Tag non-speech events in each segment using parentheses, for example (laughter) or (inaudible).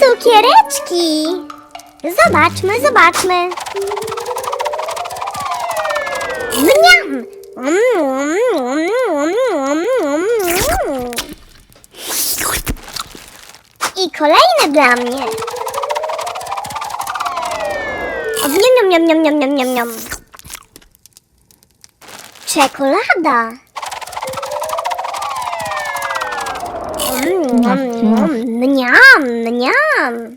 Cukiereczki. Zobaczmy, zobaczmy. Mm, mm, mm, mm, mm. I kolejne dla mnie. Niam, niam, niam, niam, niam, niam, niam. Czekolada. Mm, mm, Mniam, mniam.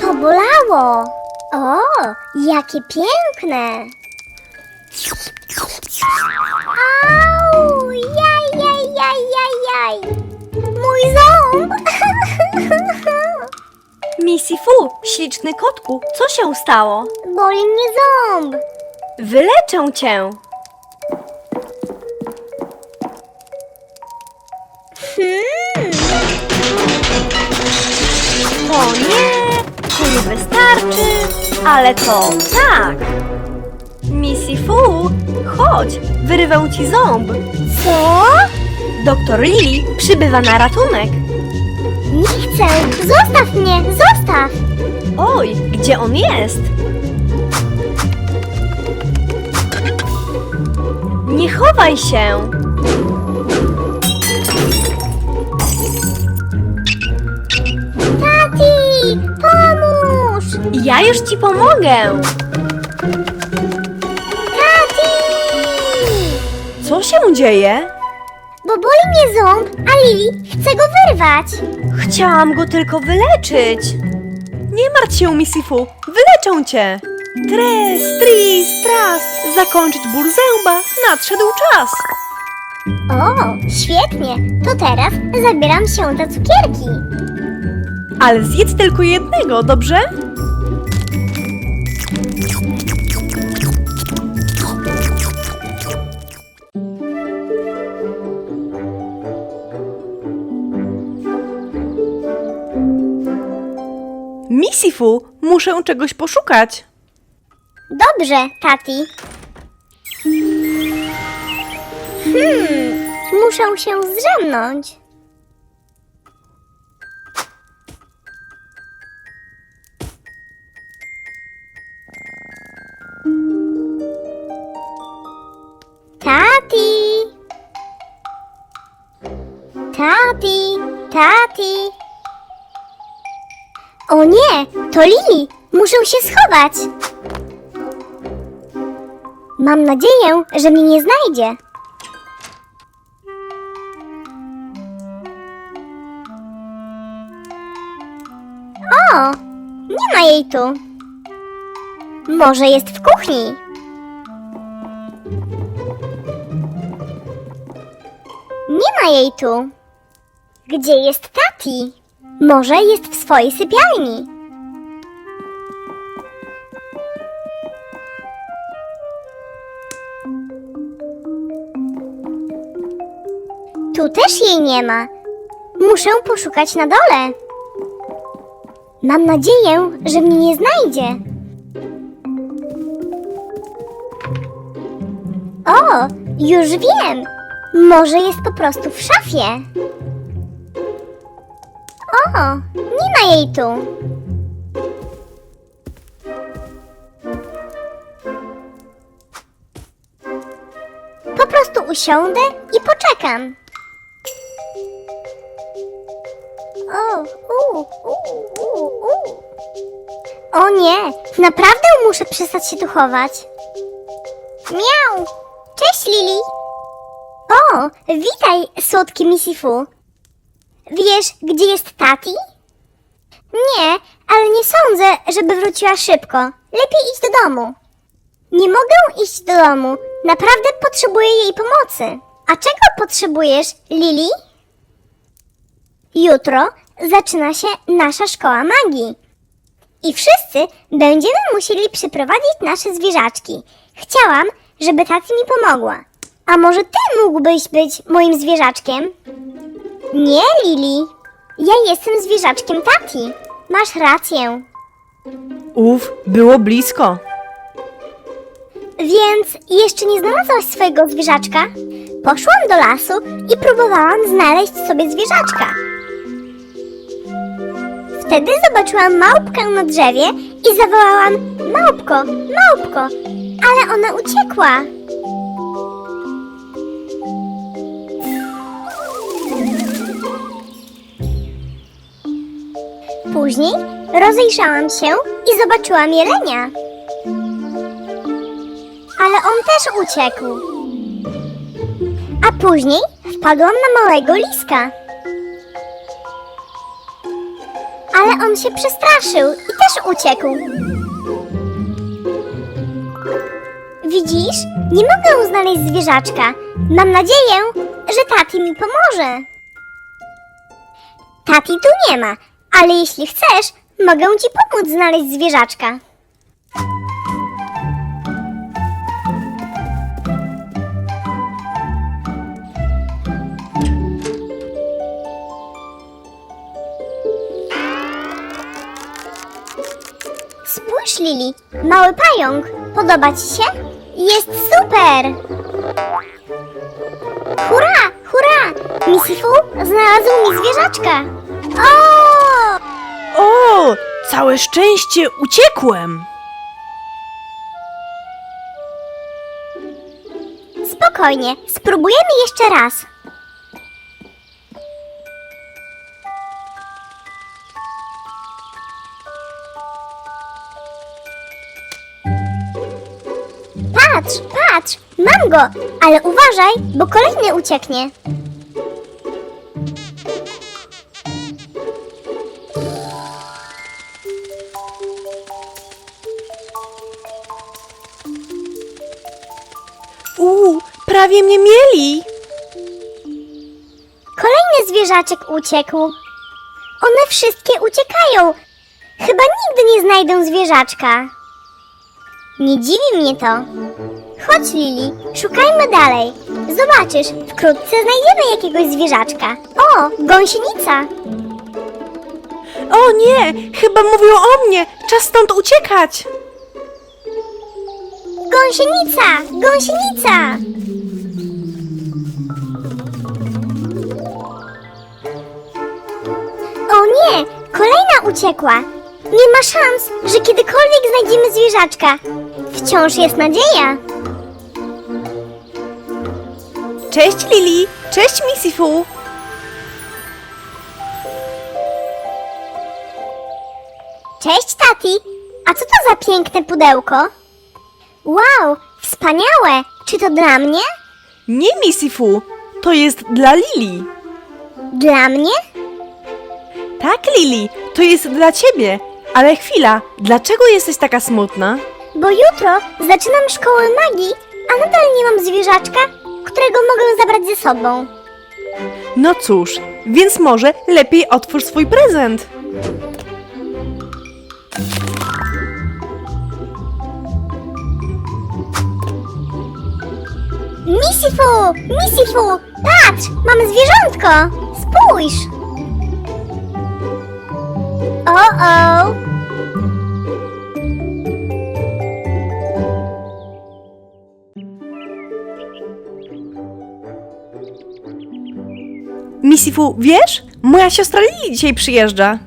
To bolało. O, jakie piękne. Au, jaj, jaj, jaj, jaj, jaj. Mój ząb. (laughs) Missy Fu, śliczny kotku, co się stało? Boli mnie ząb. Wyleczę cię. Hmm. O nie, to nie wystarczy, ale to tak. Missy Fu, chodź, wyrwę ci ząb. Co? Doktor Lily przybywa na ratunek. Nie chcę. Zostaw mnie, zostaw. Oj, gdzie on jest? Nie chowaj się! Tati, pomóż. Ja już ci pomogę! Tati. Co się dzieje? Bo boli mnie ząb, a Lili chce go wyrwać. Chciałam go tylko wyleczyć. Nie martw się, Missy Fu, wyleczę cię. Tres, tris, tras, zakończyć ból zęba, nadszedł czas. O, świetnie. To teraz zabieram się za cukierki. Ale zjedz tylko jednego, dobrze? Muszę czegoś poszukać. Dobrze, Tati. Hmm, muszę się zdrzemnąć. To Lili. Muszę się schować. Mam nadzieję, że mnie nie znajdzie. O, nie ma jej tu. Może jest w kuchni. Nie ma jej tu. Gdzie jest Tati? Może jest w swojej sypialni. Też jej nie ma. Muszę poszukać na dole. Mam nadzieję, że mnie nie znajdzie. O, już wiem. Może jest po prostu w szafie. O, nie ma jej tu. Po prostu usiądę i poczekam. O, u, u, u, u. o nie, naprawdę muszę przestać się tu chować. Miau! Cześć, Lili! O, witaj, słodki Misifu. Wiesz, gdzie jest Tati? Nie, ale nie sądzę, żeby wróciła szybko. Lepiej iść do domu. Nie mogę iść do domu. Naprawdę potrzebuję jej pomocy. A czego potrzebujesz, Lili? Jutro zaczyna się nasza szkoła magii. I wszyscy będziemy musieli przyprowadzić nasze zwierzaczki. Chciałam, żeby Tati mi pomogła. A może ty mógłbyś być moim zwierzaczkiem? Nie, Lili. Ja jestem zwierzaczkiem Tati. masz rację. Uf, było blisko. Więc jeszcze nie znalazłaś swojego zwierzaczka? Poszłam do lasu i próbowałam znaleźć sobie zwierzaczka. Wtedy zobaczyłam małpkę na drzewie i zawołałam: Małpko, małpko, ale ona uciekła. Później rozejrzałam się i zobaczyłam jelenia. Ale on też uciekł. A później wpadłam na małego liska. On się przestraszył i też uciekł. Widzisz, nie mogę znaleźć zwierzaczka. Mam nadzieję, że tati mi pomoże. Tati tu nie ma, ale jeśli chcesz, mogę ci pomóc znaleźć zwierzaczka. Lili, mały pająk. Podoba ci się? Jest super! Hurra, hurra! Misifu znalazł mi zwierzaczka. O! O, całe szczęście uciekłem. Spokojnie, spróbujemy jeszcze raz. Patrz, mam go, ale uważaj, bo kolejny ucieknie. U, prawie mnie mieli. Kolejny zwierzaczek uciekł. One wszystkie uciekają. Chyba nigdy nie znajdę zwierzaczka. Nie dziwi mnie to. Chodź, Lili, szukajmy dalej. Zobaczysz, wkrótce znajdziemy jakiegoś zwierzaczka. O, gąsienica. O nie, chyba mówią o mnie. Czas stąd uciekać. Gąsienica, gąsienica. O nie, kolejna uciekła. Nie ma szans, że kiedykolwiek znajdziemy zwierzaczka. Wciąż jest nadzieja. Cześć Lili, cześć Misifu. Cześć, Tati. A co to za piękne pudełko? Wow, wspaniałe. Czy to dla mnie? Nie Misifu, to jest dla Lili. Dla mnie? Tak Lili, to jest dla ciebie. Ale chwila, dlaczego jesteś taka smutna? Bo jutro zaczynam szkołę magii, a nadal nie mam zwierzaczka, którego mogę zabrać ze sobą. No cóż, więc może lepiej otwórz swój prezent. Misifu! Misifu! Patrz! Mamy zwierzątko! Spójrz! O-o! Misifu, wiesz? Moja siostra Lili dzisiaj przyjeżdża.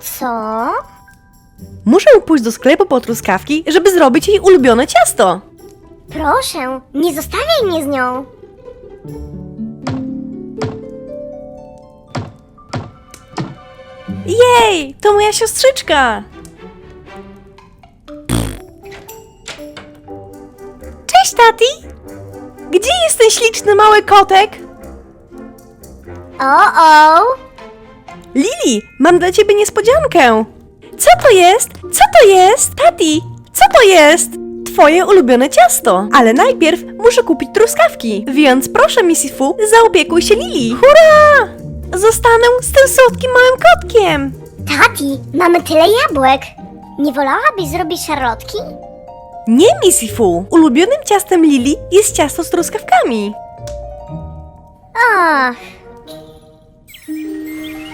Co? Muszę pójść do sklepu po truskawki, żeby zrobić jej ulubione ciasto. Proszę, nie zostawiaj mnie z nią. Jej, to moja siostrzyczka. Cześć, Tati. Gdzie jest ten śliczny mały kotek? O-o! Lili, mam dla ciebie niespodziankę. Co to jest? Co to jest? Tati, co to jest? Twoje ulubione ciasto. Ale najpierw muszę kupić truskawki. Więc proszę, Missy Fu, zaopiekuj się Lili. Hurra! Zostanę z tym słodkim małym kotkiem. Tati, mamy tyle jabłek. Nie wolałabyś zrobić szarlotki? Nie, Missy Fu. Ulubionym ciastem Lili jest ciasto z truskawkami. Ach,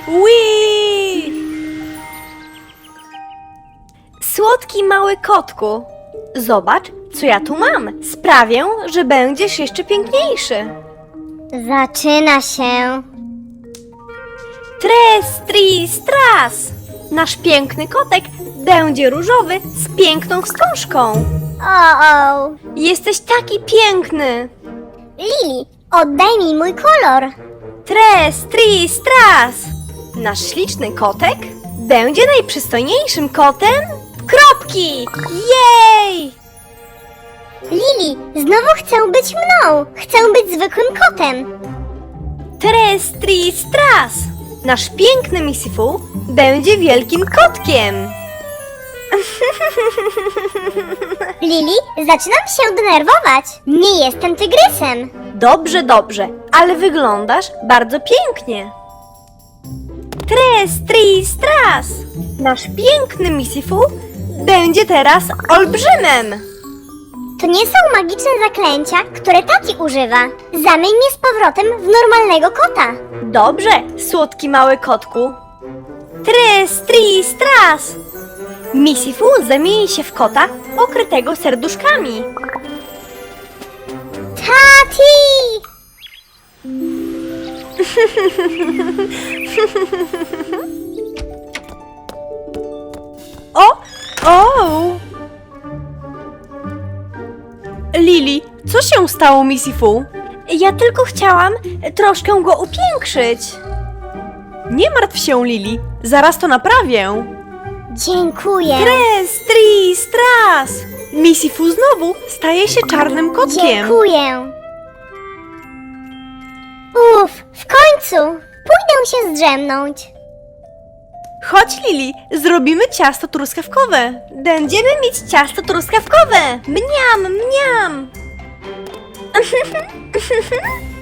Wii! Słodki mały kotku, zobacz, co ja tu mam. Sprawię, że będziesz jeszcze piękniejszy. Zaczyna się. Tres, tris, tras! Nasz piękny kotek będzie różowy z piękną wstążką. O, o. Jesteś taki piękny. Lili, oddaj mi mój kolor. Tres, tris, tras! Nasz śliczny kotek będzie najprzystojniejszym kotem? Kropki! Jej! Lili, znowu chcę być mną. Chcę być zwykłym kotem. Tres, tris, tras! Nasz piękny Misifu będzie wielkim kotkiem. (laughs) Lili, zaczynam się denerwować. Nie jestem tygrysem. Dobrze, dobrze, ale wyglądasz bardzo pięknie. Tres, tris, tras! Nasz piękny Misifu będzie teraz olbrzymem. To nie są magiczne zaklęcia, które tati używa. Zamień mnie z powrotem w normalnego kota. Dobrze, słodki mały kotku. Tres, tris, tras! Misifu zamieni się w kota okrytego serduszkami. Tati! O! O! Lili, co się stało Misifu? Ja tylko chciałam troszkę go upiększyć. Nie martw się, Lili. Zaraz to naprawię. Dziękuję. Tres, tris, tras! Misifu znowu staje się czarnym kotkiem. Dziękuję. Końcu. Pójdę się zdrzemnąć. Chodź, Lili, zrobimy ciasto truskawkowe. Będziemy mieć ciasto truskawkowe. Mniam, mniam. (laughs)